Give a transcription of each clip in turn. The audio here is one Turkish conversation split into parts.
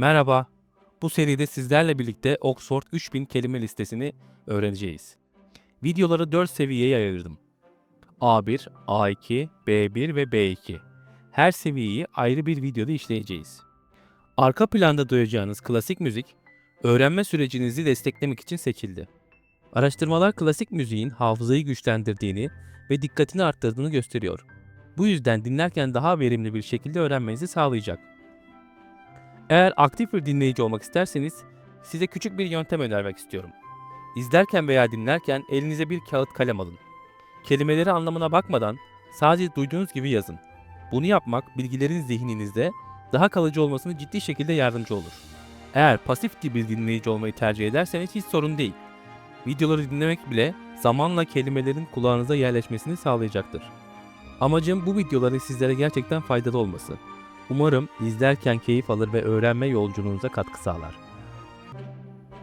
Merhaba. Bu seride sizlerle birlikte Oxford 3000 kelime listesini öğreneceğiz. Videoları 4 seviyeye ayırdım. A1, A2, B1 ve B2. Her seviyeyi ayrı bir videoda işleyeceğiz. Arka planda duyacağınız klasik müzik, öğrenme sürecinizi desteklemek için seçildi. Araştırmalar klasik müziğin hafızayı güçlendirdiğini ve dikkatini arttırdığını gösteriyor. Bu yüzden dinlerken daha verimli bir şekilde öğrenmenizi sağlayacak. Eğer aktif bir dinleyici olmak isterseniz size küçük bir yöntem önermek istiyorum. İzlerken veya dinlerken elinize bir kağıt kalem alın. Kelimeleri anlamına bakmadan sadece duyduğunuz gibi yazın. Bunu yapmak bilgilerin zihninizde daha kalıcı olmasını ciddi şekilde yardımcı olur. Eğer pasif bir dinleyici olmayı tercih ederseniz hiç sorun değil. Videoları dinlemek bile zamanla kelimelerin kulağınıza yerleşmesini sağlayacaktır. Amacım bu videoların sizlere gerçekten faydalı olması. Umarım izlerken keyif alır ve öğrenme yolculuğunuza katkı sağlar.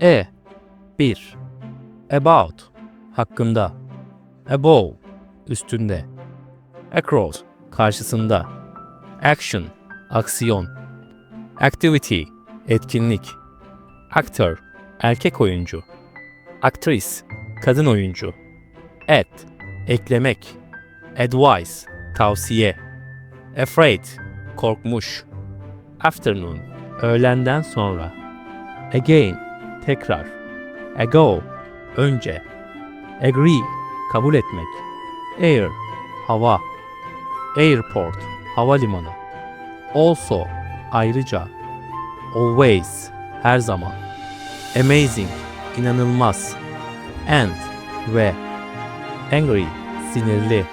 E 1. About hakkında. Above üstünde. Across karşısında. Action aksiyon. Activity etkinlik. Actor erkek oyuncu. Actress kadın oyuncu. Add eklemek. Advice tavsiye. Afraid korkmuş. Afternoon, öğlenden sonra. Again, tekrar. Ago, önce. Agree, kabul etmek. Air, hava. Airport, havalimanı. Also, ayrıca. Always, her zaman. Amazing, inanılmaz. And, ve. Angry, sinirli.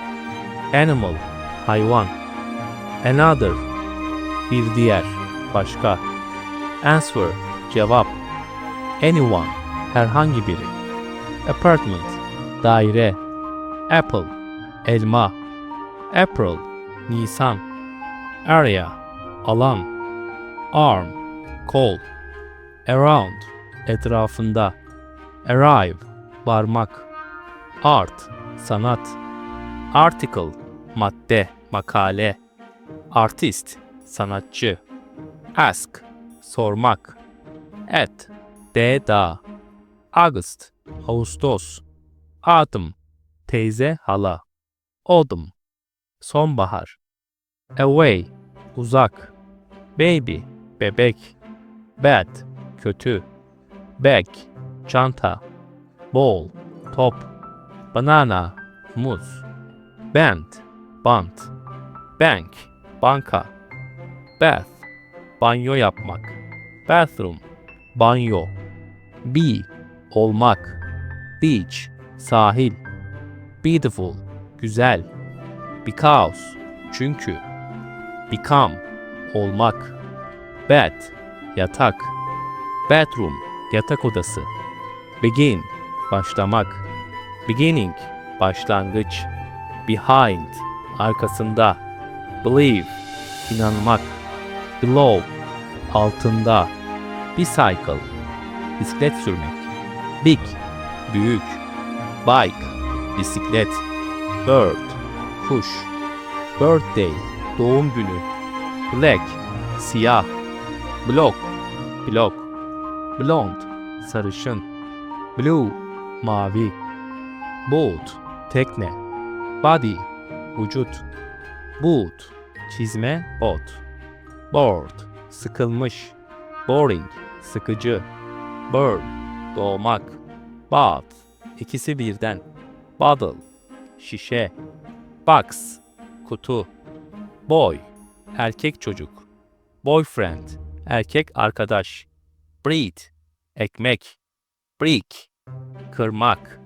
Animal, hayvan. Another, bir diğer, başka. Answer, cevap. Anyone, herhangi biri. Apartment, daire. Apple, elma. April, Nisan. Area, alan. Arm, kol. Around, etrafında. Arrive, varmak. Art, sanat. Article, madde, makale. Artist, sanatçı. Ask, sormak. At, de da. August, Ağustos. Autumn, teyze, hala. Autumn, sonbahar. Away, uzak. Baby, bebek. Bad, kötü. Bag, çanta. Ball, top. Banana, muz. Band, bant. Bank, banka. Bath, banyo yapmak. Bathroom, banyo. Be, olmak. Beach, sahil. Beautiful, güzel. Because, çünkü. Become, olmak. Bed, yatak. Bedroom, yatak odası. Begin, başlamak. Beginning, başlangıç. Behind, arkasında. Believe, inanmak. Below, altında. Bicycle, bisiklet sürmek. Big, büyük. Bike, bisiklet. Bird, kuş. Birthday, doğum günü. Black, siyah. Block, blok. Blond, sarışın. Blue, mavi. Boat, tekne. Body, vücut. Boot, çizme, bot. Bored, sıkılmış. Boring, sıkıcı. Burn, doğmak. Bath, ikisi birden. Bottle, şişe. Box, kutu. Boy, erkek çocuk. Boyfriend, erkek arkadaş. Bread, ekmek. Brick, kırmak.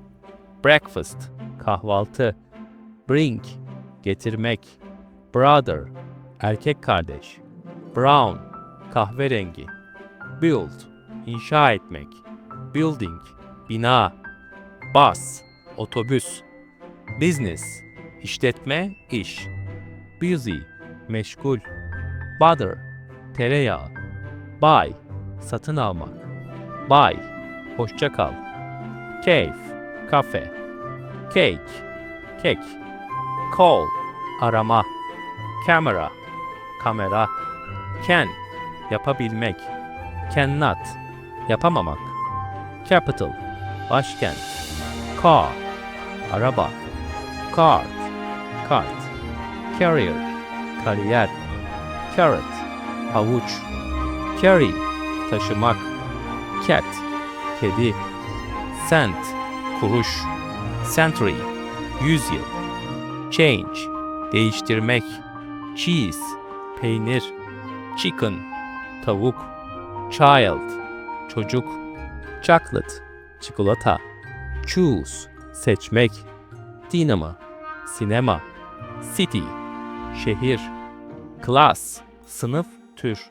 Breakfast, kahvaltı. Bring, getirmek. Brother, erkek kardeş. Brown, kahverengi. Build, inşa etmek. Building, bina. Bus, otobüs. Business, işletme, iş. Busy, meşgul. Butter, tereyağı. Buy, satın almak. Buy, hoşça kal. Cave, kafe. Cake, kek. Call, arama. Camera, kamera. Can, yapabilmek. Cannot. Yapamamak. Capital. Başkent. Car. Araba. Card. Kart. Carrier. Kariyer. Carrot. Havuç. Carry. Taşımak. Cat. Kedi. Cent. Kuruş. Century. Yüzyıl. Change. Değiştirmek. Cheese. Peynir. Chicken. Tavuk. Child. Çocuk. Chocolate. Çikolata. Choose. Seçmek. Dinamo. Sinema. City. Şehir. Class. Sınıf, tür.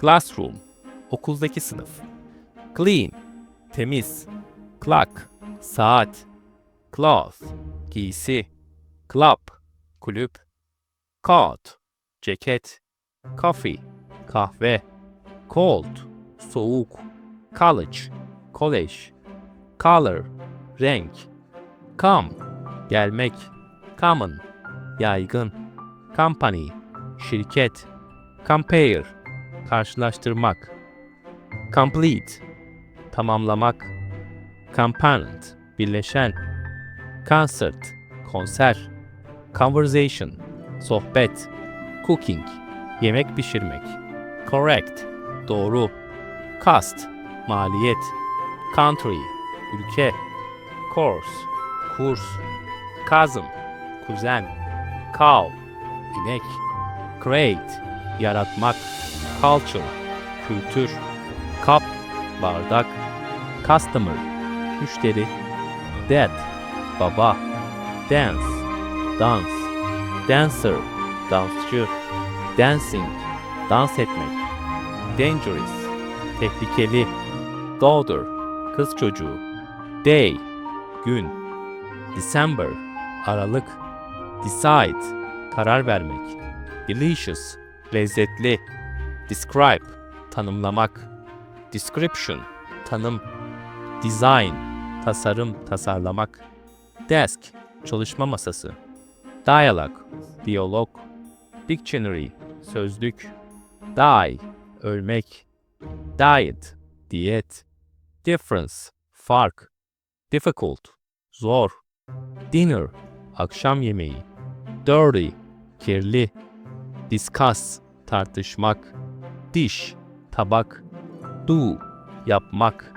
Classroom. Okuldaki sınıf. Clean. Temiz. Clock. Saat. Cloth. Giysi. Club. Kulüp. Coat. Ceket. Coffee. Kahve. Cold. Soğuk. College. Kolej. Color. Renk. Come. Gelmek. Common. Yaygın. Company. Şirket. Compare. Karşılaştırmak. Complete. Tamamlamak. Component. Birleşen. Concert. Konser. Conversation. Sohbet. Cooking. Yemek pişirmek. Correct. Doğru. Cost. Maliyet. Country. Ülke. Course. Kurs. Cousin. Kuzen. Cow. İnek. Create. Yaratmak. Culture. Kültür. Cup. Bardak. Customer. Müşteri. Dad. Baba. Dance. Dans. Dancer. Dansçı. Dancing. Dans etmek. Dangerous. Tehlikeli. Daughter. Kız çocuğu. Day. Gün. December. Aralık. Decide. Karar vermek. Delicious. Lezzetli. Describe. Tanımlamak. Description. Tanım. Design. Tasarım, tasarlamak. Desk. Çalışma masası. Dialogue. Diyalog. Dictionary. Sözlük. Die. Ölmek. Diet. Diyet. Difference. Fark. Difficult. Zor. Dinner. Akşam yemeği. Dirty. Kirli. Discuss. Tartışmak. Dish. Tabak. Do. Yapmak.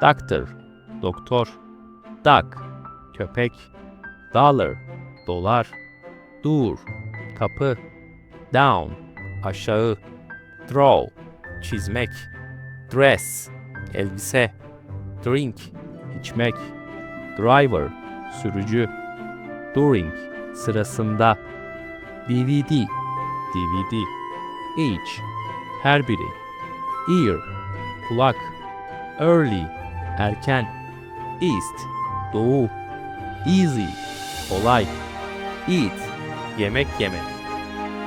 Doctor. Doktor. Duck. Köpek. Dollar. Dolar. Dur. Kapı. Down. Aşağı. Draw. Çizmek. Dress. Elbise. Drink. içmek. Driver. Sürücü. During. Sırasında. DVD. DVD. Each. Her biri. Ear. Kulak. Early. Erken. East. Doğu. Easy. Kolay. Eat. Yemek yemek.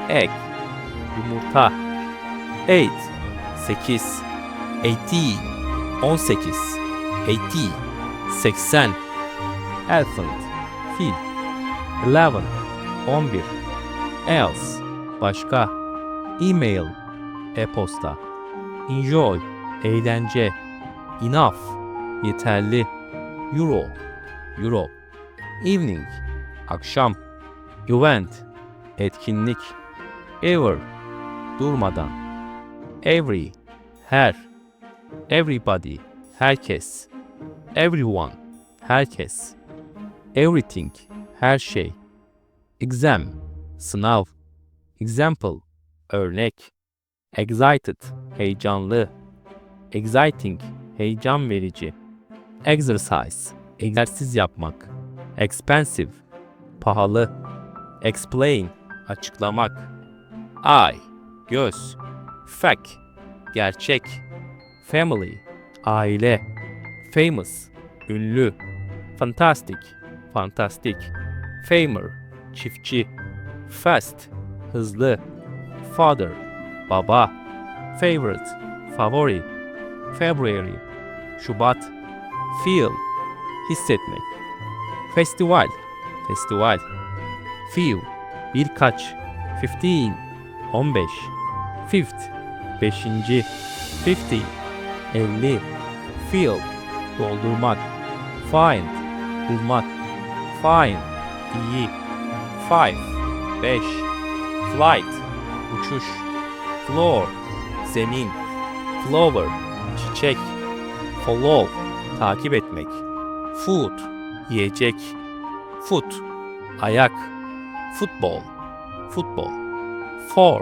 Egg. Yumurta. Eight. Sekiz. Eighty. On sekiz. Eighty. Seksen. Elephant. Fil. Eleven. On bir. Else. Başka. Email. E-posta. Enjoy. Eğlence. Enough. Yeterli. Euro. Euro. Evening. Akşam. Event. Etkinlik. Ever. Durmadan. Every. Her. Everybody. Herkes. Everyone. Herkes. Everything. Her şey. Exam. Sınav. Example. Örnek. Excited. Heyecanlı. Exciting. Heyecan verici. Exercise. Egzersiz yapmak. Expensive. Pahalı. Explain. Açıklamak. Eye. Göz. Fact. Gerçek. Family. Aile. Famous. Ünlü. Fantastic. Fantastik. Famer. Çiftçi. Fast. Hızlı. Father. Baba. Favorite. Favori. February. Şubat. Feel. Hissetmek. Festival. Festival. Few. Birkaç. Fifteen. On beş. Fifth. Beşinci. Fifty. 50, fill, doldurmak, find, bulmak, fine, iyi, five, beş, flight, uçuş, floor, zemin, flower, çiçek, follow, takip etmek, food, yiyecek, foot, ayak, football, futbol, for,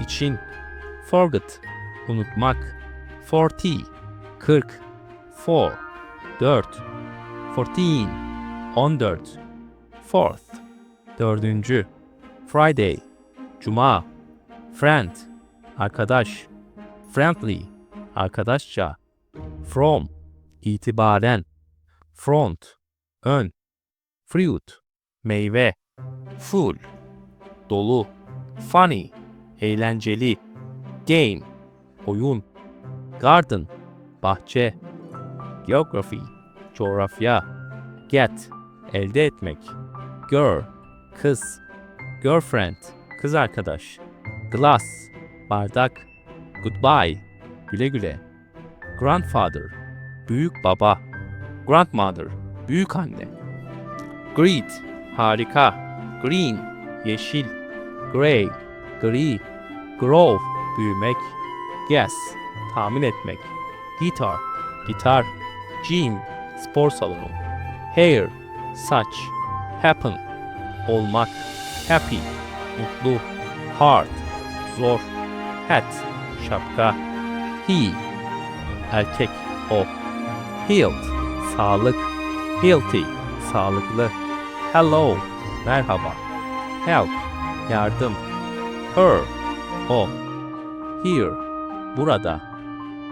için, forget, unutmak, forty, kırk, four, dört, fourteen, on dört, fourth, dördüncü, Friday, cuma, friend, arkadaş, friendly, arkadaşça, from, itibaren, front, ön, fruit, meyve, full, dolu, funny, eğlenceli, game, oyun, garden, bahçe, geography, coğrafya, get, elde etmek, girl, kız, girlfriend, kız arkadaş, glass, bardak, goodbye, güle güle, grandfather, büyük baba, grandmother, büyük anne, great, harika, green, yeşil, gray, gri, grow, büyümek, guess, tahmin etmek, guitar, gitar, gym, spor salonu, hair, saç, happen, olmak, happy, mutlu, hard, zor, hat, şapka, he, erkek, o, healed, sağlık, healthy, sağlıklı, hello, merhaba, help, yardım, her, o, here, burada,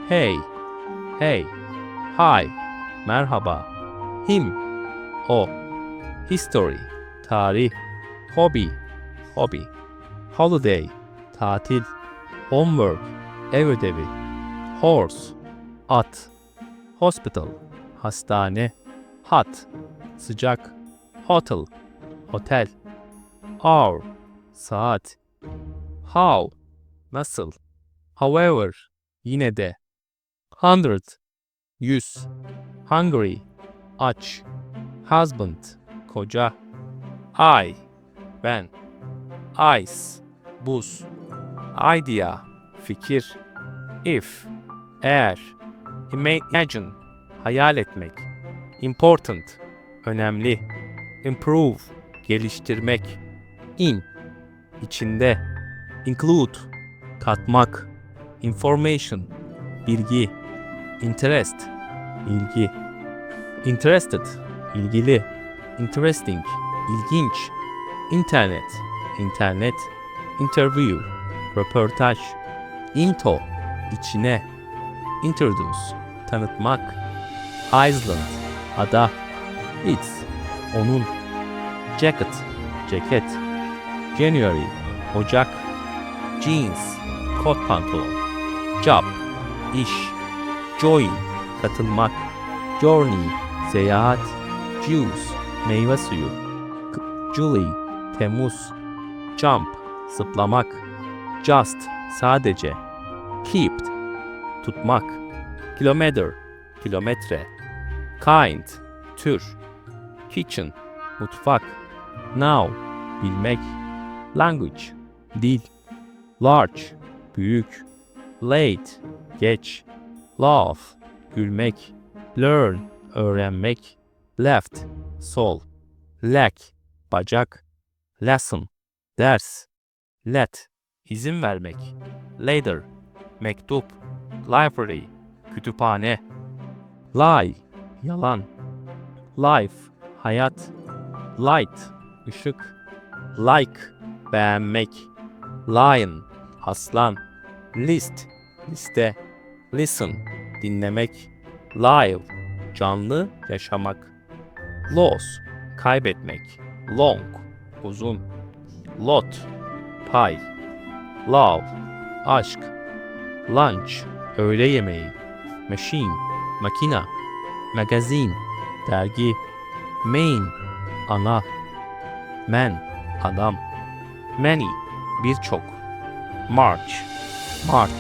hey, hey, hi, merhaba, him, o, history, tarih, hobby, hobi, holiday, tatil, homework, ev ödevi, horse, at, hospital, hastane, hot, sıcak, hotel, otel, hour, saat, how, nasıl, however, yine de, hundred, yüz, hungry, aç, husband, koca, I, ben, ice, buz, idea, fikir, if, eğer, imagine, hayal etmek, important, önemli, improve, geliştirmek, in, içinde, include, katmak, information, bilgi, interest, ilgi, interested, ilgili, interesting, ilginç, internet, internet, interview, röportaj, into, içine, introduce, tanıtmak, Iceland, ada, its, onun, jacket, ceket, January, Ocak, jeans, kot pantolon, job, iş, join, katılmak, journey, seyahat, juice, meyve suyu, July, Temmuz, jump, zıplamak, just, sadece, kept, tutmak, kilometre, kilometre, kind, tür, kitchen, mutfak, now, bilmek, language, dil, large, büyük, late, geç, laugh, gülmek, learn, öğrenmek, left, sol, lack, bacak, lesson, ders, let, izin vermek, later, mektup, library, kütüphane, lie, yalan, life, hayat, light, ışık, like, beğenmek, lion, aslan, list, liste, listen, dinlemek, live, canlı, yaşamak, loss, kaybetmek, long, uzun, lot, pay, love, aşk, lunch, öğle yemeği, machine, makina, magazine, dergi, main, ana, man, adam, many, birçok, march, mart,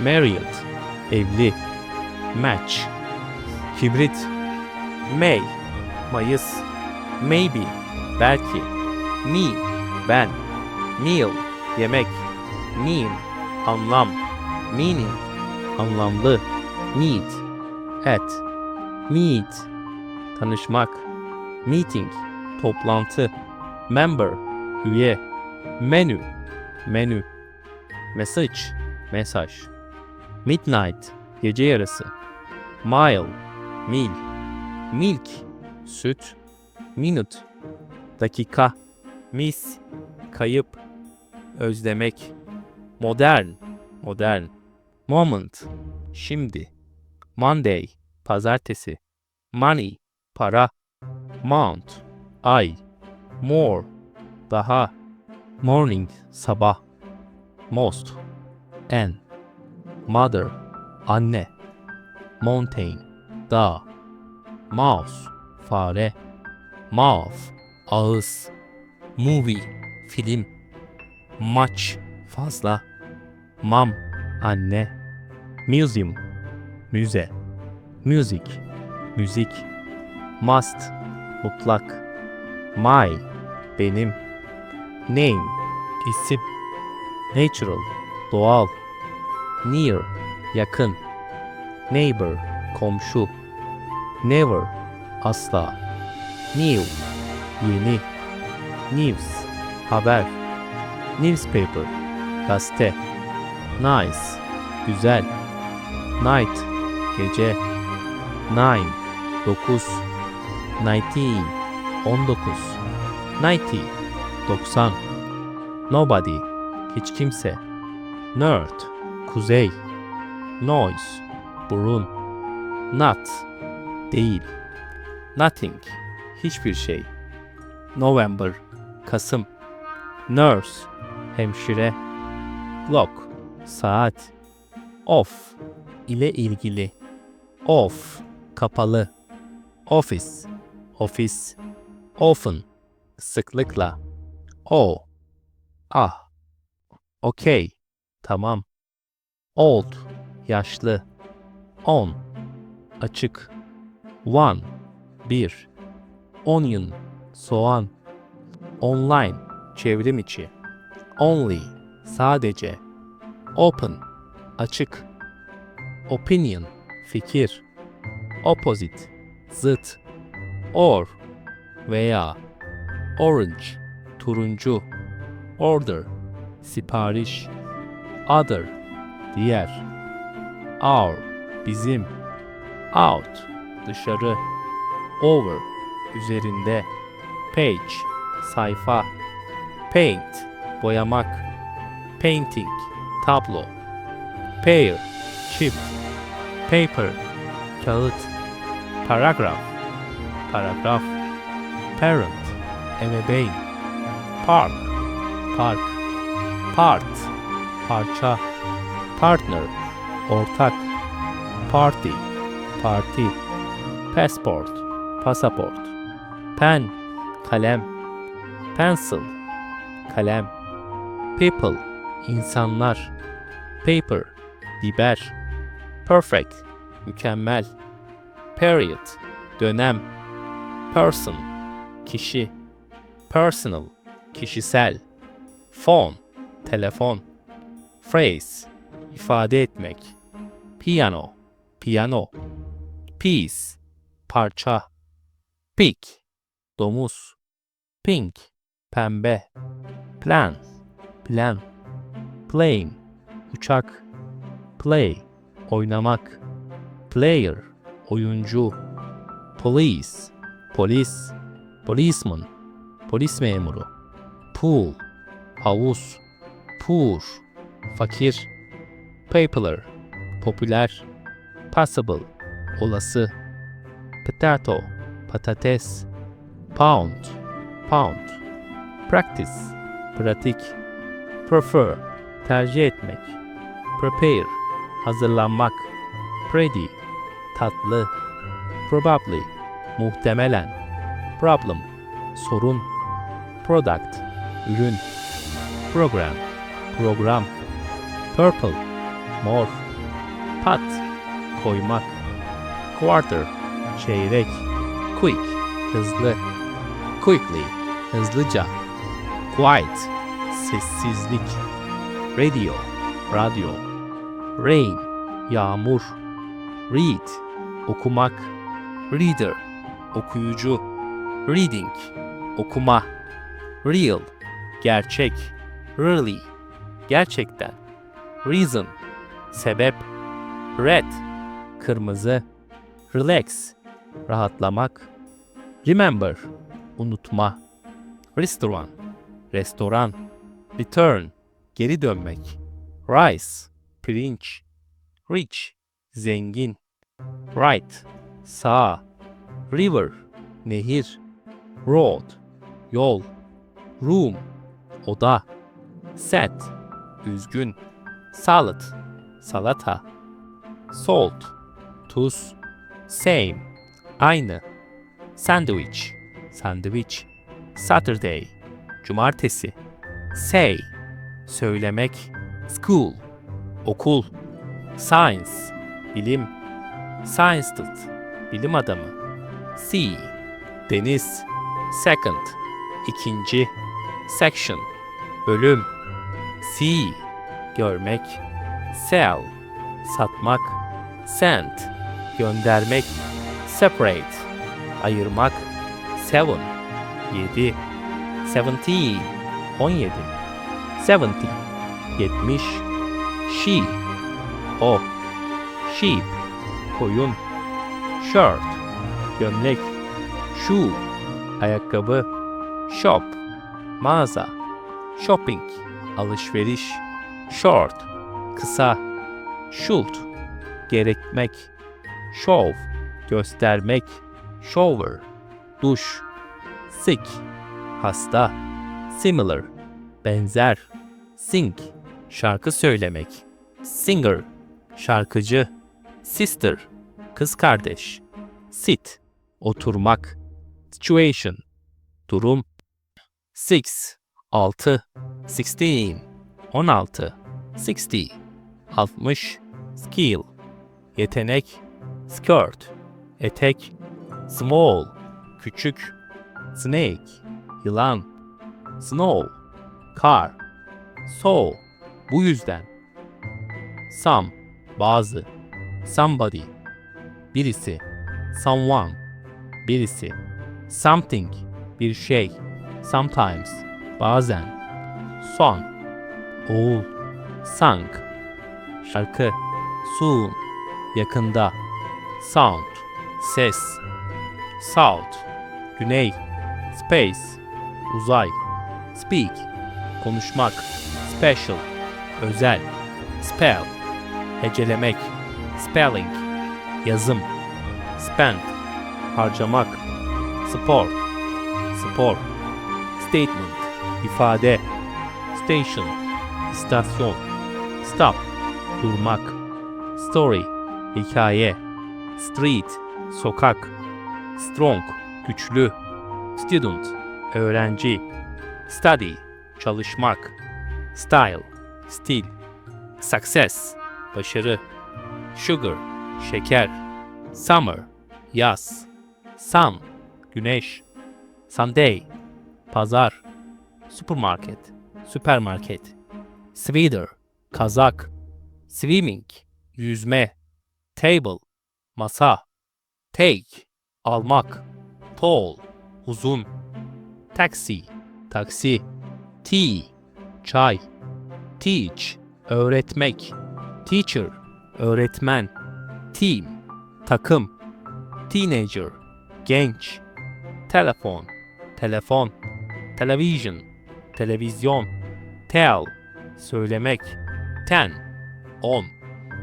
married, evli, match, hibrit, May, Mayıs, maybe, belki, me, ben, meal, yemek, mean, anlam, meaning, anlamlı, meet, at, meet, tanışmak, meeting, toplantı, member, üye, menü, menü, message, mesaj, midnight, gece yarısı, mile, mil, milk, süt, minute, dakika, miss, kayıp, özlemek, modern, modern, moment, şimdi, Monday, pazartesi, money, para, month, ay, more, daha, morning, sabah, most, en, mother, anne, mountain, dağ, mouse, fare, mouth, ağız, movie, film, much, fazla, mom, anne, museum, müze, music, müzik, must, mutlak, my, benim, name, isim, natural, doğal, near, yakın, neighbor, komşu, never, asla, new, yeni, news, haber, newspaper, gazete, nice, güzel, night, gece, nine, dokuz, nineteen, on dokuz, ninety, doksan, nobody, hiç kimse, nerd, kuzey, noise, burun, not, değil, nothing, hiçbir şey, November, Kasım, nurse, hemşire, clock, saat, off, ile ilgili, off, kapalı, office, ofis, often, sıklıkla, o, ah, okay, tamam, old, yaşlı, on, açık, one, bir, onion, soğan, online, çevrim içi, only, sadece, open, açık, opinion, fikir, opposite, zıt, or, veya, orange, turuncu, order, sipariş, other, diğer, our, bizim, out, dışarı, over, üzerinde, page, sayfa, paint, boyamak, painting, tablo, pair, çift, paper, kağıt, paragraph, paragraf, parent, ebeveyn, park, park, part, parça, partner, ortak, party, parti, passport, pasaport, pen, kalem, pencil, kalem, people, insanlar, paper, biber, perfect, mükemmel, period, dönem, person, kişi, personal, kişisel, phone, telefon, phrase, ifade etmek, piano, piyano, piece, parça, pig, domuz, pink, pembe, plan, plan, plane, uçak, play, oynamak, player, oyuncu, police, polis, policeman, polis memuru, pool, havuz, poor, fakir, popular, popüler, possible, olası, potato, patates, pound, pound, practice, pratik, prefer, tercih etmek, prepare, hazırlanmak, pretty, tatlı, probably, muhtemelen, problem, sorun, product, ürün, program, program, purple, mor, pot, koymak, quarter, çeyrek, quick, hızlı, quickly, hızlıca, quiet, sessizlik, radio, radyo, rain, yağmur, read, okumak, reader, okuyucu, reading, okuma, real, gerçek, really, gerçekten, reason, sebep, red, kırmızı, relax, rahatlamak, remember, unutma, restaurant, restoran, return, geri dönmek, rice, pirinç, rich, zengin, right, sağ, river, nehir, road, yol, room, oda, sad, üzgün, salad, salata, salt, tuz, same, aynı, sandwich, sandviç, Saturday, cumartesi, say, söylemek, school, okul, science, bilim, scientist, bilim adamı, sea, deniz, second, ikinci, section, bölüm, see, görmek, sell, satmak, send, göndermek, separate, ayırmak, seven, yedi, seventeen, on yedi, seventy, yetmiş, she, o, sheep, koyun, shirt, gömlek, shoe, ayakkabı, shop, mağaza, shopping, alışveriş, short, kısa, should, gerekmek, show, göstermek, shower, duş, sick, hasta, similar, benzer, sing, şarkı söylemek, singer, şarkıcı, sister, kız kardeş, sit, oturmak, situation, durum, six, altı, sixteen, on altı, sixty, altmış, skill, yetenek, skirt, etek, small, küçük, snake, yılan, snow, car, so, bu yüzden, some, bazı, somebody, birisi, someone, birisi, something, bir şey, sometimes, bazen, son, oğul, sunk, şarkı, soon, yakında, sound, ses, south, güney, space, uzay, speak, konuşmak, special, özel, spell, hecelemek, spelling, yazım, spend, harcamak, sport, spor, statement, ifade, station, istasyon, stop, durmak, story, hikaye, street, sokak, strong, güçlü, student, öğrenci, study, çalışmak, style, stil, success, başarı, sugar, şeker, summer, yaz, sun, güneş, Sunday, pazar, supermarket, süpermarket, sweater, kazak, swimming, yüzme, table, masa, take, almak, tall, uzun, taxi, taksi, tea, çay, teach, öğretmek, teacher, öğretmen, team, takım, teenager, genç, telefon, telefon, television, televizyon, tell, söylemek, ten, on,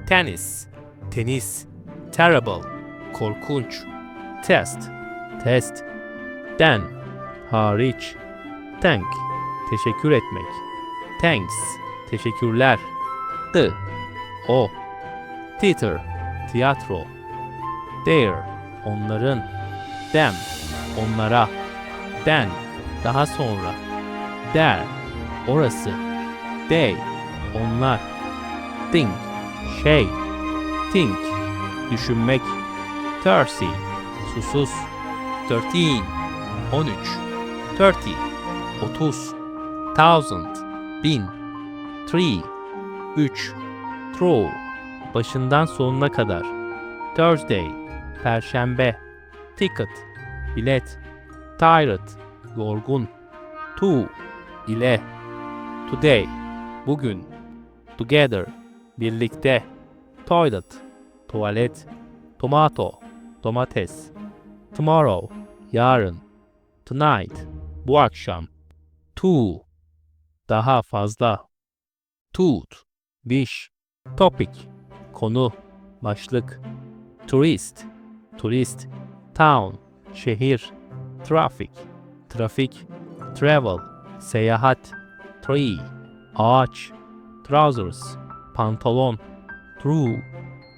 tenis, tenis, terrible, korkunç, test, test, den, hariç, thank, teşekkür etmek, thanks, teşekkürler, the, o, theater, tiyatro, their, onların, them, onlara, then, daha sonra, there, orası, they, onlar, think, şey, think, düşünmek, thirsty, susuz. Thirteen, on üç. Thirty, otuz. Thousand, bin. Three, üç. Through, başından sonuna kadar. Thursday, perşembe. Ticket, bilet. Tired, yorgun. To, ile. Today, bugün. Together, birlikte. Toilet, tuvalet. Tomato, domates. Tomorrow, yarın. Tonight, bu akşam. Two, daha fazla. Tooth, diş. Topic, konu, başlık. Tourist, turist. Town, şehir. Traffic, trafik. Travel, seyahat. Tree, ağaç. Trousers, pantolon. True,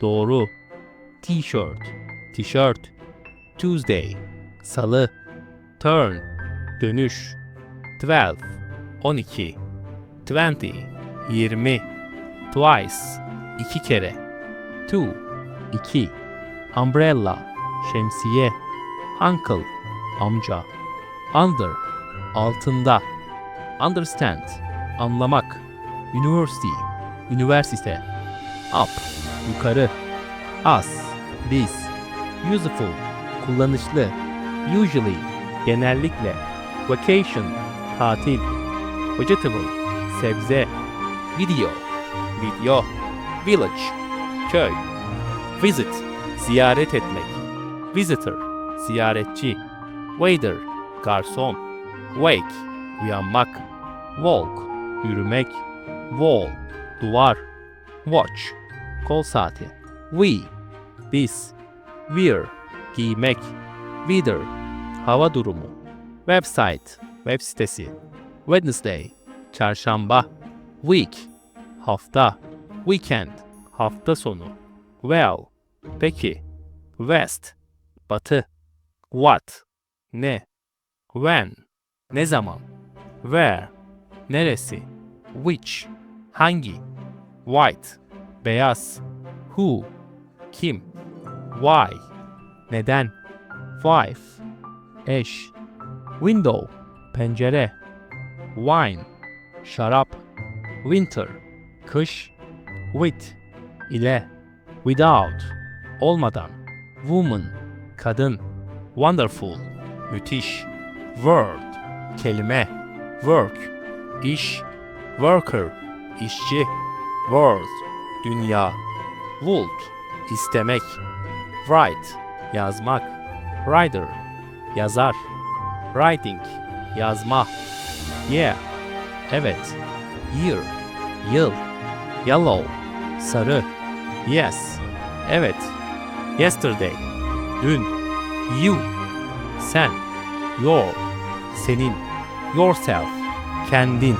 doğru. T-shirt, tişört. Tuesday, salı. Turn, dönüş. Twelve, on iki. Twenty, yirmi. Twice, iki kere. Two, iki. Umbrella, şemsiye. Uncle, amca. Under, altında. Understand, anlamak. University, üniversite. Up, yukarı. Us, biz. Useful, kullanışlı. Usually, genellikle. Vacation, tatil. Vegetable, sebze. Video, video. Village, köy. Visit, ziyaret etmek. Visitor, ziyaretçi. Waiter, garson. Wake, uyanmak. Walk, yürümek. Wall, duvar. Watch, kol saati. We, biz. Wear, giymek. Weather, hava durumu. Website, web sitesi. Wednesday, çarşamba. Week, hafta. Weekend, hafta sonu. Well, peki. West, batı. What, ne. When, ne zaman. Where, neresi. Which, hangi. White, beyaz. Who, kim. Why, neden. Wife, eş. Window, pencere. Wine, şarap. Winter, kış. With, ile. Without, olmadan. Woman, kadın. Wonderful, müthiş. Word, kelime. Work, iş. Worker, işçi. World, dünya. Would, istemek. Write, yazmak. Writer, yazar. Writing, yazma. Yeah, evet. Year, yıl. Yellow, sarı. Yes, evet. Yesterday, dün. You, sen. Your, senin. Yourself, kendin.